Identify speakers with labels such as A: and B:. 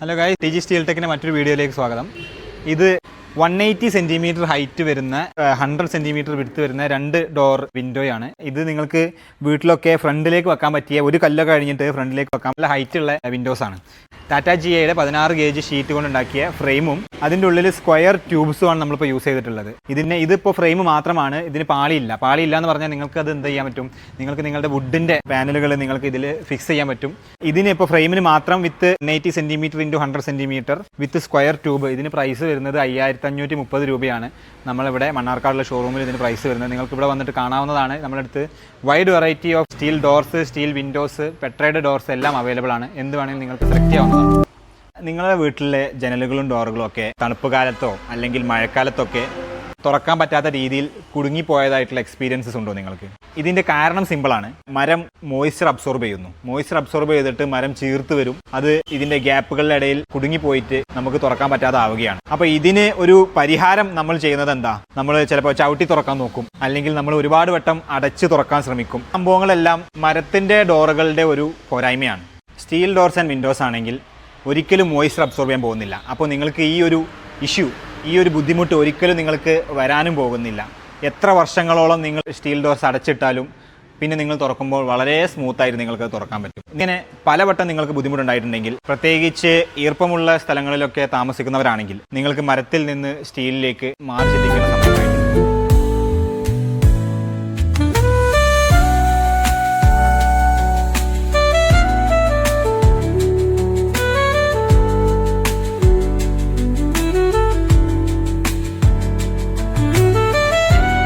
A: Hello ഗായ് T G steel ടെക്കിന്റെ മറ്റൊരു വീഡിയോയിലേക്ക് സ്വാഗതം. ഇത് വൺ എയ്റ്റി സെന്റിമീറ്റർ ഹൈറ്റ് വരുന്ന ഹൺഡ്രഡ് സെന്റിമീറ്റർ വിടുത്ത് വരുന്ന രണ്ട് ഡോർ വിൻഡോയാണ് ഇത് നിങ്ങൾക്ക് വീട്ടിലൊക്കെ ഫ്രണ്ടിലേക്ക് വെക്കാൻ പറ്റിയ ഒരു കല്ലൊക്കെ കഴിഞ്ഞിട്ട് ഫ്രണ്ടിലേക്ക് വെക്കാൻ നല്ല ഹൈറ്റ് ഉള്ള വിൻഡോസ് ആണ്. ടാറ്റ ജി ഐയുടെ പതിനാറ് ഗേജ് ഷീറ്റ് കൊണ്ടുണ്ടാക്കിയ ഫ്രെയിമും അതിന്റെ ഉള്ളിൽ സ്ക്വയർ ട്യൂബ്സും ആണ് നമ്മളിപ്പോൾ യൂസ് ചെയ്തിട്ടുള്ളത്. ഇതിന് ഇതിപ്പോൾ ഫ്രെയിം മാത്രമാണ് ഇതിന് പാളിയില്ല. പാളിയില്ല എന്ന് പറഞ്ഞാൽ നിങ്ങൾക്ക് അത് എന്ത് ചെയ്യാൻ പറ്റും? നിങ്ങൾക്ക് നിങ്ങളുടെ വുഡിന്റെ പാനലുകൾ നിങ്ങൾക്ക് ഇതിൽ ഫിക്സ് ചെയ്യാൻ പറ്റും. ഇതിന് ഇപ്പോൾ ഫ്രെയിമിന് മാത്രം width eighty centimetre into hundred centimetre width square tube ഇതിന് പ്രൈസ് വരുന്നത് അയ്യായിരത്തി അഞ്ഞൂറ്റി മുപ്പത് രൂപയാണ്. നമ്മളിവിടെ മണ്ണാർക്കാടുള്ള ഷോറൂമിൽ ഇതിന് പ്രൈസ് വരുന്നത്. നിങ്ങൾക്ക് ഇവിടെ വന്നിട്ട് കാണാവുന്നതാണ്. നമ്മളെടുത്ത് wide variety of steel doors steel windows പെട്രൈഡ് doors എല്ലാം അവൈലബിൾ ആണ്. എന്ത് വേണമെങ്കിലും നിങ്ങൾക്ക് സെലക്ട് ചെയ്യാവുന്നതാണ്. നിങ്ങളുടെ വീട്ടിലെ ജനലുകളും ഡോറുകളും ഒക്കെ തണുപ്പ് കാലത്തോ അല്ലെങ്കിൽ മഴക്കാലത്തൊക്കെ തുറക്കാൻ പറ്റാത്ത രീതിയിൽ കുടുങ്ങിപ്പോയതായിട്ടുള്ള എക്സ്പീരിയൻസസ് ഉണ്ടോ നിങ്ങൾക്ക്? ഇതിന്റെ കാരണം സിമ്പിളാണ് മരം മോയ്സ്ചർ അബ്സോർബ് ചെയ്യുന്നു. മോയ്സ്ചർ അബ്സോർബ് ചെയ്തിട്ട് മരം ചീർത്ത് വരും. അത് ഇതിന്റെ ഗ്യാപ്പുകളുടെ ഇടയിൽ കുടുങ്ങിപ്പോയിട്ട് നമുക്ക് തുറക്കാൻ പറ്റാതെ ആവുകയാണ് അപ്പോൾ ഇതിന് ഒരു പരിഹാരം നമ്മൾ ചെയ്യുന്നത് എന്താ? നമ്മൾ ചിലപ്പോൾ ചവിട്ടി തുറക്കാൻ നോക്കും. അല്ലെങ്കിൽ നമ്മൾ ഒരുപാട് വട്ടം അടച്ച് തുറക്കാൻ ശ്രമിക്കും. സംഭവങ്ങളെല്ലാം മരത്തിന്റെ ഡോറുകളുടെ ഒരു പോരായ്മയാണ്. സ്റ്റീൽ ഡോർസ് ആൻഡ് വിൻഡോസ് ആണെങ്കിൽ ഒരിക്കലും മോയ്സ്ചർ അബ്സോർബ് ചെയ്യാൻ പോകുന്നില്ല. അപ്പോൾ നിങ്ങൾക്ക് ഈ ഒരു ഇഷ്യൂ ഈ ഒരു ബുദ്ധിമുട്ട് ഒരിക്കലും നിങ്ങൾക്ക് വരാനും പോകുന്നില്ല. എത്ര വർഷങ്ങളോളം നിങ്ങൾ സ്റ്റീൽ ഡോർസ് അടച്ചിട്ടാലും പിന്നെ നിങ്ങൾ തുറക്കുമ്പോൾ വളരെ സ്മൂത്തായിട്ട് നിങ്ങൾക്ക് തുറക്കാൻ പറ്റും. ഇങ്ങനെ പലവട്ടം നിങ്ങൾക്ക് ബുദ്ധിമുട്ടുണ്ടായിട്ടുണ്ടെങ്കിൽ പ്രത്യേകിച്ച് ഈർപ്പമുള്ള സ്ഥലങ്ങളിലൊക്കെ താമസിക്കുന്നവരാണെങ്കിൽ നിങ്ങൾക്ക് മരത്തിൽ നിന്ന് സ്റ്റീലിലേക്ക് മാറി ചിന്തിക്കുന്ന സമയമായിട്ട്